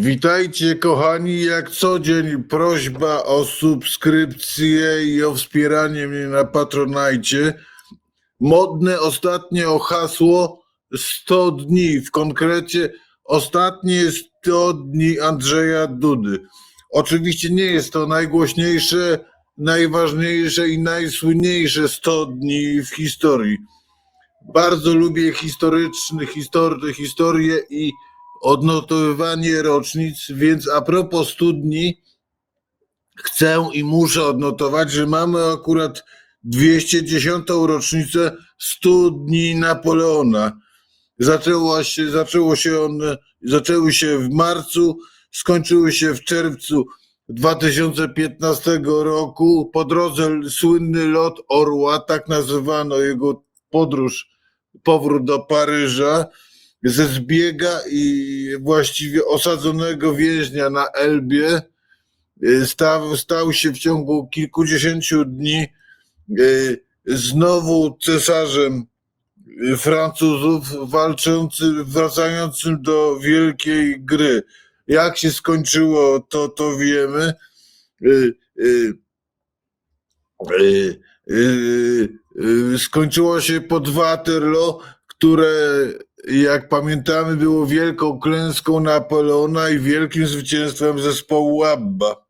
Witajcie kochani, jak co dzień prośba o subskrypcję i o wspieranie mnie na Patronajcie. Modne ostatnio hasło 100 dni, w konkrecie ostatnie 100 dni Andrzeja Dudy. Oczywiście nie jest to najgłośniejsze, najważniejsze i najsłynniejsze 100 dni w historii. Bardzo lubię historyczne history, historie i odnotowywanie rocznic, więc a propos studni, chcę i muszę odnotować, że mamy akurat 210. rocznicę studni Napoleona. Zaczęło się, zaczęło się on, zaczęły się w marcu, skończyły się w czerwcu 2015 roku. Po drodze słynny lot Orła, tak nazywano jego podróż, powrót do Paryża ze zbiega i właściwie osadzonego więźnia na Elbie y, stał, stał się w ciągu kilkudziesięciu dni y, znowu cesarzem y, Francuzów walczącym, wracającym do wielkiej gry. Jak się skończyło, to to wiemy. Skończyło się pod Waterloo, które jak pamiętamy, było wielką klęską Napoleona i wielkim zwycięstwem zespołu ABBA.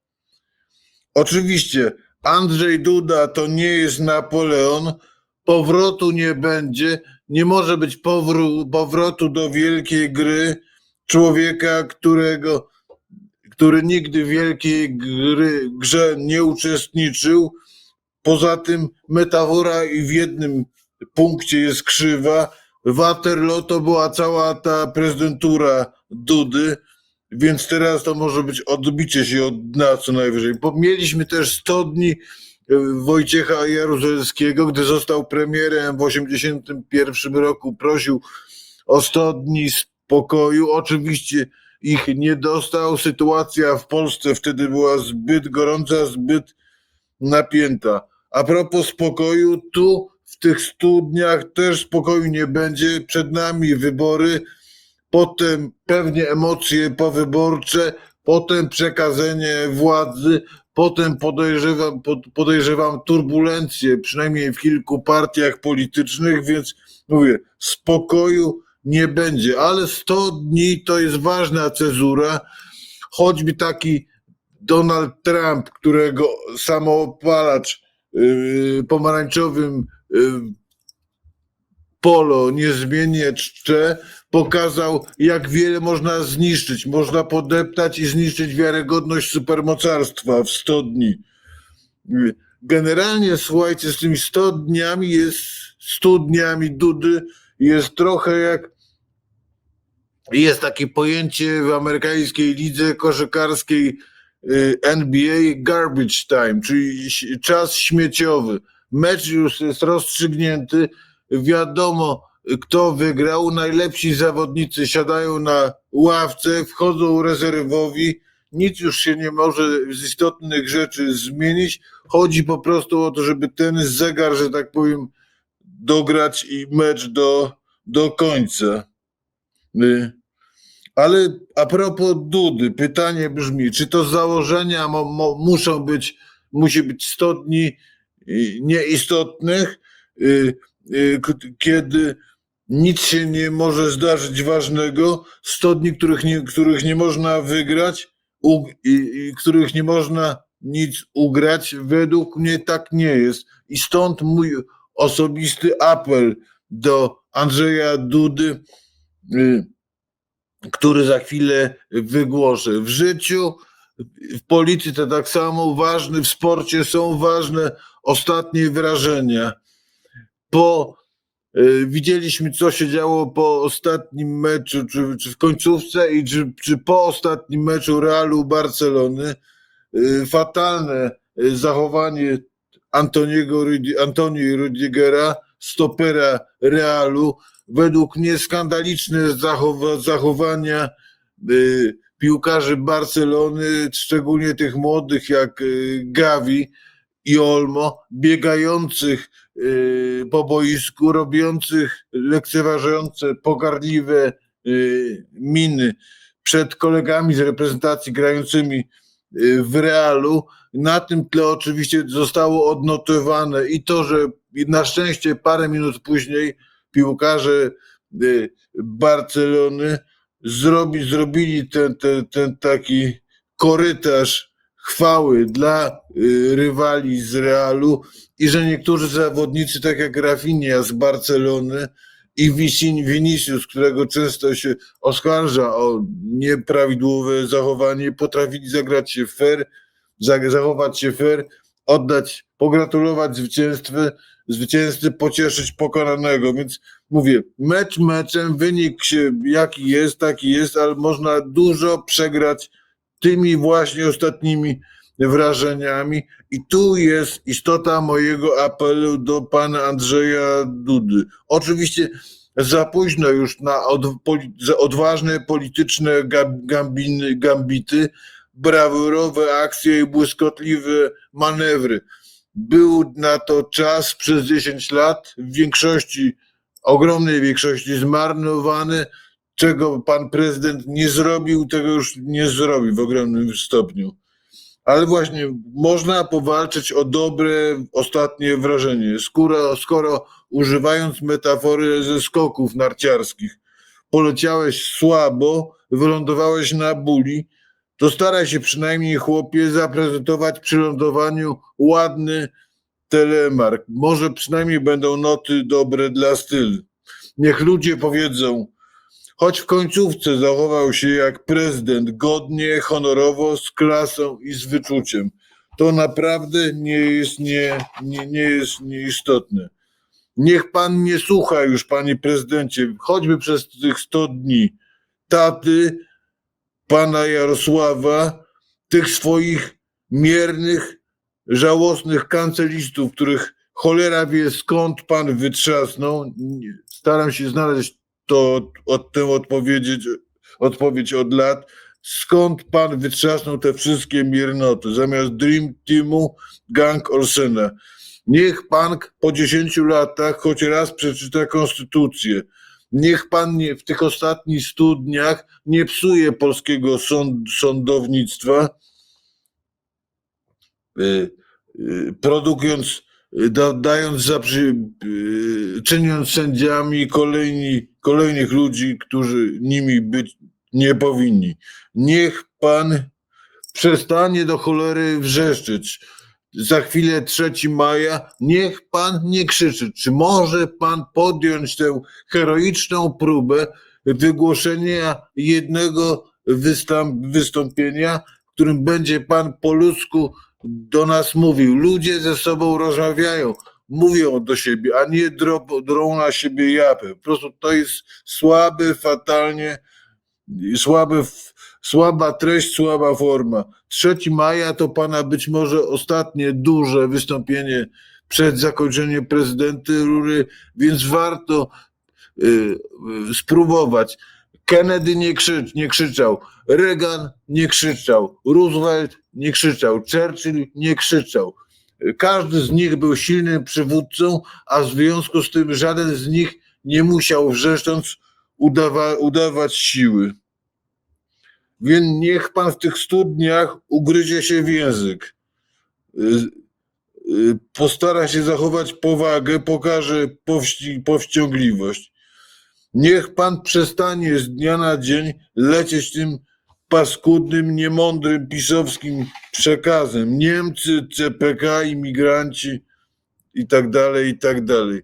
Oczywiście Andrzej Duda to nie jest Napoleon, powrotu nie będzie, nie może być powró- powrotu do wielkiej gry człowieka, którego, który nigdy w wielkiej gry, grze nie uczestniczył. Poza tym metafora i w jednym punkcie jest krzywa, Waterloo to była cała ta prezydentura Dudy, więc teraz to może być odbicie się od dna co najwyżej. Bo mieliśmy też 100 dni e, Wojciecha Jaruzelskiego, gdy został premierem w 1981 roku, prosił o 100 dni spokoju. Oczywiście ich nie dostał. Sytuacja w Polsce wtedy była zbyt gorąca, zbyt napięta. A propos spokoju, tu w tych stu dniach też spokoju nie będzie. Przed nami wybory, potem pewnie emocje powyborcze, potem przekazanie władzy, potem podejrzewam, pod- podejrzewam turbulencje, przynajmniej w kilku partiach politycznych, więc mówię, spokoju nie będzie, ale 100 dni to jest ważna cezura, choćby taki Donald Trump, którego samoopalacz yy, pomarańczowym polo niezmiennie czcze, pokazał, jak wiele można zniszczyć. Można podeptać i zniszczyć wiarygodność supermocarstwa w 100 dni. Generalnie, słuchajcie, z tymi 100 dniami jest, 100 dniami Dudy jest trochę jak jest takie pojęcie w amerykańskiej lidze koszykarskiej y, NBA garbage time, czyli czas śmieciowy. Mecz już jest rozstrzygnięty, wiadomo kto wygrał, najlepsi zawodnicy siadają na ławce, wchodzą rezerwowi, nic już się nie może z istotnych rzeczy zmienić. Chodzi po prostu o to, żeby ten zegar, że tak powiem, dograć i mecz do, do końca. Y, ale a propos Dudy, pytanie brzmi, czy to założenia muszą być, musi być 100 dni nieistotnych, y, y, kiedy nic się nie może zdarzyć ważnego, 100 dni, których nie, których nie można wygrać, u, i, i których nie można nic ugrać, według mnie tak nie jest. I stąd mój osobisty apel do Andrzeja Dudy. Y, który za chwilę wygłoszę. W życiu, w polityce tak samo ważne, w sporcie są ważne ostatnie wrażenia. Po y, widzieliśmy, co się działo po ostatnim meczu, czy, czy w końcówce, i czy, czy po ostatnim meczu Realu Barcelony. Y, fatalne y, zachowanie Antoniego, Rüdi- Antoni Rudigera, stopera Realu, według mnie skandaliczne zachowa- zachowania piłkarzy Barcelony, szczególnie tych młodych jak Gavi i Olmo, biegających y, po boisku, robiących lekceważące, pogardliwe y, miny przed kolegami z reprezentacji grającymi y, w Realu. Na tym tle oczywiście zostało odnotowane i to, że na szczęście parę minut później piłkarze Barcelony zrobi, zrobili ten, ten, ten taki korytarz chwały dla y, rywali z Realu i że niektórzy zawodnicy, tak jak Rafinha z Barcelony i Vinicius, którego często się oskarża o nieprawidłowe zachowanie, potrafili zagrać się fair, za- zachować się fair, oddać, pogratulować zwycięstwy, zwycięzcy, pocieszyć pokonanego, więc mówię, mecz meczem, wynik się jaki jest, taki jest, ale można dużo przegrać tymi właśnie ostatnimi wrażeniami. I tu jest istota mojego apelu do pana Andrzeja Dudy. Oczywiście za późno już na od, poli, odważne polityczne gam- gambiny, gambity, brawurowe akcje i błyskotliwe manewry. Był na to czas przez 10 lat, w większości, ogromnej większości zmarnowany, czego pan prezydent nie zrobił, tego już nie zrobi w ogromnym stopniu. Ale właśnie można powalczyć o dobre ostatnie wrażenie. Skoro, skoro używając metafory ze skoków narciarskich, poleciałeś słabo, wylądowałeś na buli, to staraj się przynajmniej chłopie zaprezentować przy lądowaniu ładny telemark. Może przynajmniej będą noty dobre dla stylu. Niech ludzie powiedzą, choć w końcówce zachował się jak prezydent, godnie, honorowo, z klasą i z wyczuciem. To naprawdę nie jest, nie, nie, nie jest nieistotne. Niech pan nie słucha już, panie prezydencie, choćby przez tych 100 dni, taty, pana Jarosława, tych swoich miernych, żałosnych kancelistów, których cholera wie skąd pan wytrzasnął. Staram się znaleźć to od tę odpowiedzieć, odpowiedź od lat. Skąd pan wytrzasnął te wszystkie miernoty? Zamiast Dream Teamu, Gang Orsena. Niech pan po 10 latach choć raz przeczyta konstytucję. Niech pan nie, w tych ostatnich 100 dniach nie psuje polskiego sąd, sądownictwa, y, y, produkując, y, da, dając za, y, czyniąc sędziami kolejni, kolejnych ludzi, którzy nimi być nie powinni. Niech pan przestanie do cholery wrzeszczeć. Za chwilę 3 maja, niech pan nie krzyczy. Czy może pan podjąć tę heroiczną próbę wygłoszenia jednego wystąp, wystąpienia, w którym będzie pan po ludzku do nas mówił. Ludzie ze sobą rozmawiają, mówią do siebie, a nie drą, drą na siebie japę. Po prostu to jest słaby, fatalnie, słaby, słaba treść, słaba forma. 3 maja to pana być może ostatnie duże wystąpienie przed zakończeniem prezydentury, więc warto y, y, spróbować. Kennedy nie, krzycz, nie krzyczał, Reagan nie krzyczał, Roosevelt nie krzyczał, Churchill nie krzyczał. Każdy z nich był silnym przywódcą, a w związku z tym żaden z nich nie musiał wrzeszcząc udawa, udawać siły. Więc niech pan w tych stu dniach ugryzie się w język. Y, y, Postara się zachować powagę, pokaże powści, powściągliwość. Niech pan przestanie z dnia na dzień lecieć tym paskudnym, niemądrym pisowskim przekazem. Niemcy, CPK, imigranci i tak dalej, i tak dalej.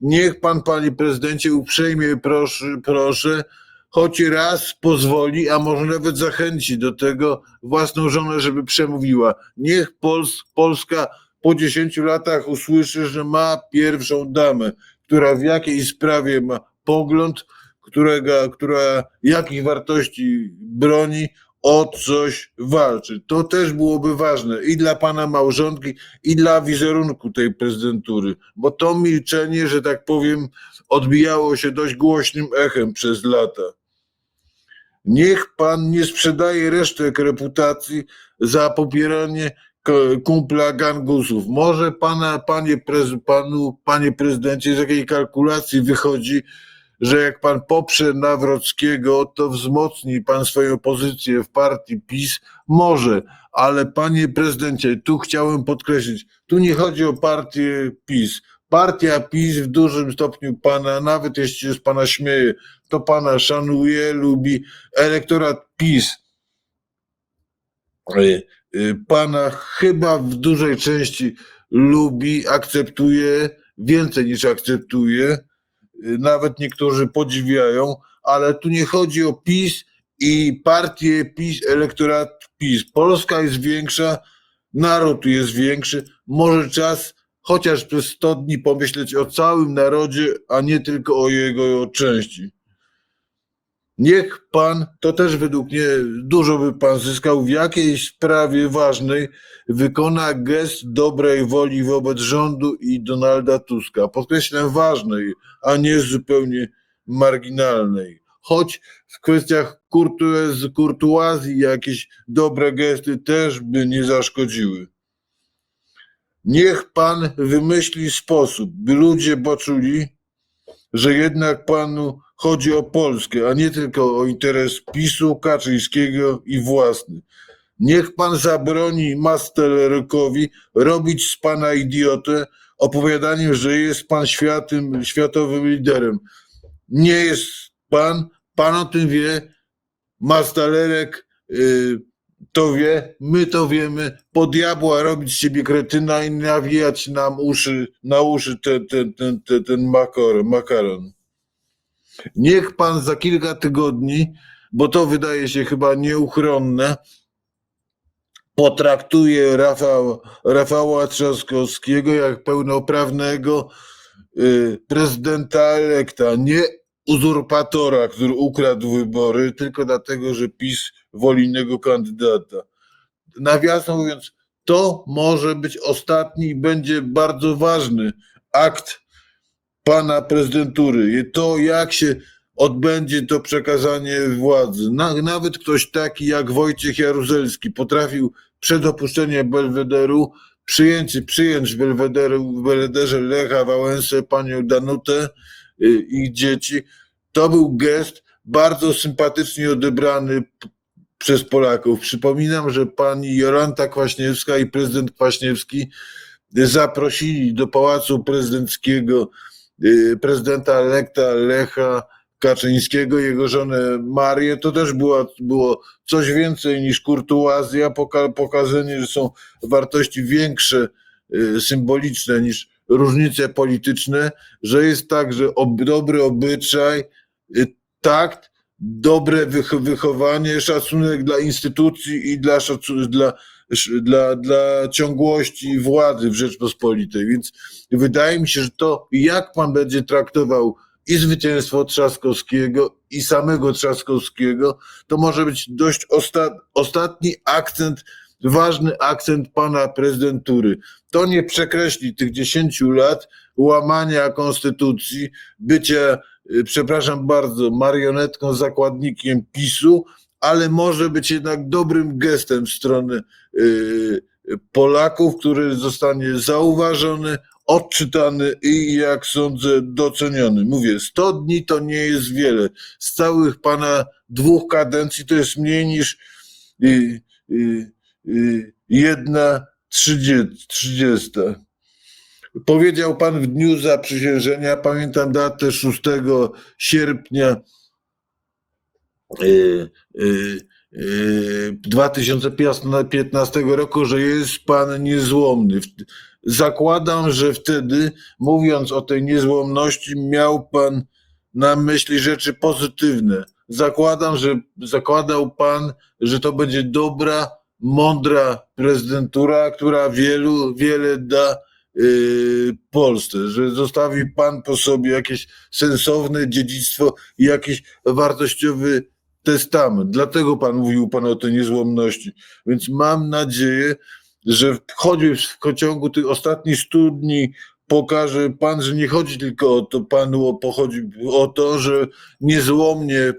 Niech pan, panie prezydencie, uprzejmie proszę, proszę, choć raz pozwoli, a może nawet zachęci do tego własną żonę, żeby przemówiła. Niech Pols Polska po 10 latach usłyszy, że ma pierwszą damę, która w jakiej sprawie ma pogląd, którego, która jakich wartości broni, o coś walczy. To też byłoby ważne i dla pana małżonki, i dla wizerunku tej prezydentury, bo to milczenie, że tak powiem, odbijało się dość głośnym echem przez lata. Niech pan nie sprzedaje resztek reputacji za popieranie kumpla gangusów. Może pana, panie, prez, panu, panie prezydencie, z jakiej kalkulacji wychodzi, że jak pan poprze Nawrockiego, to wzmocni pan swoją pozycję w partii PiS? Może, ale panie prezydencie, tu chciałem podkreślić, tu nie chodzi o partię PiS. Partia PiS w dużym stopniu pana, nawet jeśli z pana śmieje, to pana szanuje, lubi. Elektorat PiS y, y, pana chyba w dużej części lubi, akceptuje, więcej niż akceptuje. Y, Nawet niektórzy podziwiają, ale tu nie chodzi o PiS i partię PiS, elektorat PiS. Polska jest większa, naród jest większy. Może czas chociaż przez 100 dni pomyśleć o całym narodzie, a nie tylko o jego części. Niech pan, to też według mnie dużo by pan zyskał w jakiejś sprawie ważnej, wykona gest dobrej woli wobec rządu i Donalda Tuska. Podkreślam ważnej, a nie zupełnie marginalnej. Choć w kwestiach kurtuaz- kurtuazji jakieś dobre gesty też by nie zaszkodziły. Niech pan wymyśli sposób, by ludzie poczuli, że jednak panu chodzi o Polskę, a nie tylko o interes PiSu, Kaczyńskiego i własny. Niech pan zabroni Mastelerykowi robić z pana idiotę opowiadaniem, że jest pan światowym liderem. Nie jest pan, pan o tym wie, Mastalerek y, to wie, my to wiemy, po diabła robić z siebie kretyna i nawijać nam uszy, na uszy ten, ten, ten, ten, ten makaron. Niech pan za kilka tygodni, bo to wydaje się chyba nieuchronne, potraktuje Rafał, Rafała Trzaskowskiego jak pełnoprawnego y, prezydenta elekta, nie uzurpatora, który ukradł wybory, tylko dlatego, że PiS woli innego kandydata. Nawiasem mówiąc, to może być ostatni i będzie bardzo ważny akt pana prezydentury. To, jak się odbędzie to przekazanie władzy. Na, nawet ktoś taki jak Wojciech Jaruzelski potrafił przed opuszczeniem Belwederu przyjęcie, przyjąć w Belwederu, w Belwederze Lecha Wałęsę, panią Danutę y, i dzieci. To był gest bardzo sympatycznie odebrany przez Polaków. Przypominam, że pani Jolanta Kwaśniewska i prezydent Kwaśniewski zaprosili do Pałacu Prezydenckiego prezydenta elekta Lecha Kaczyńskiego, jego żonę Marię. To też było, było coś więcej niż kurtuazja, poka- pokazanie, że są wartości większe, y, symboliczne niż różnice polityczne, że jest także ob, dobry obyczaj, y, takt, dobre wych- wychowanie, szacunek dla instytucji i dla, dla, dla, dla ciągłości władzy w Rzeczpospolitej. Więc wydaje mi się, że to, jak pan będzie traktował i zwycięstwo Trzaskowskiego, i samego Trzaskowskiego, to może być dość osta- ostatni akcent, ważny akcent pana prezydentury. To nie przekreśli tych 10 lat łamania konstytucji, bycia, y, przepraszam bardzo, marionetką, zakładnikiem PiSu, ale może być jednak dobrym gestem w stronę y, Polaków, który zostanie zauważony, odczytany i jak sądzę doceniony. Mówię, 100 dni to nie jest wiele. Z całych pana dwóch kadencji to jest mniej niż y, y, y, jedna trzydzie- trzydziesta. Powiedział pan w dniu zaprzysiężenia, pamiętam datę 6 sierpnia 2015 roku, że jest pan niezłomny. Zakładam, że wtedy, mówiąc o tej niezłomności, miał pan na myśli rzeczy pozytywne. Zakładam, że zakładał pan, że to będzie dobra, mądra prezydentura, która wielu, wiele da yy, Polsce, że zostawi pan po sobie jakieś sensowne dziedzictwo i jakiś wartościowy testament. Dlatego pan mówił pan o tej niezłomności. Więc mam nadzieję, że choćby w ciągu tych ostatnich 100 dni pokaże pan, że nie chodzi tylko o to, panu pochodzi o to, że niezłomnie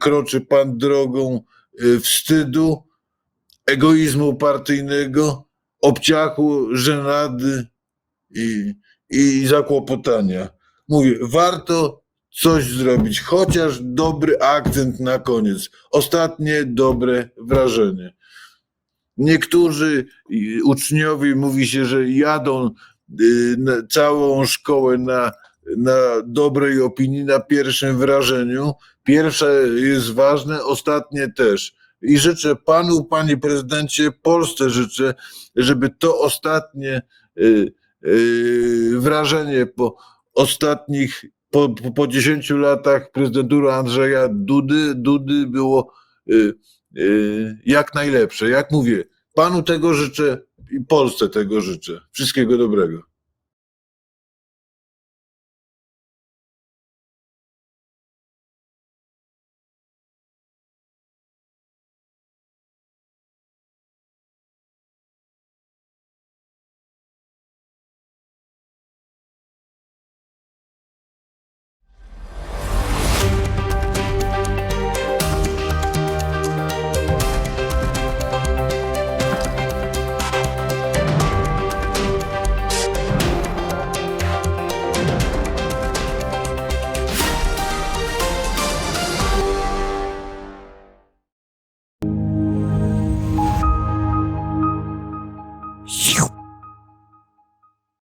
kroczy pan drogą y, wstydu, egoizmu partyjnego, obciachu, żenady i, i zakłopotania. Mówię, warto coś zrobić, chociaż dobry akcent na koniec. Ostatnie dobre wrażenie. Niektórzy uczniowie mówi się, że jadą y, całą szkołę na, na dobrej opinii, na pierwszym wrażeniu. Pierwsze jest ważne, ostatnie też. I życzę panu, panie prezydencie, Polsce życzę, żeby to ostatnie y, y, wrażenie po ostatnich, po, po, po 10 latach prezydentury Andrzeja Dudy, Dudy było y, y, jak najlepsze. Jak mówię, panu tego życzę i Polsce tego życzę. Wszystkiego dobrego.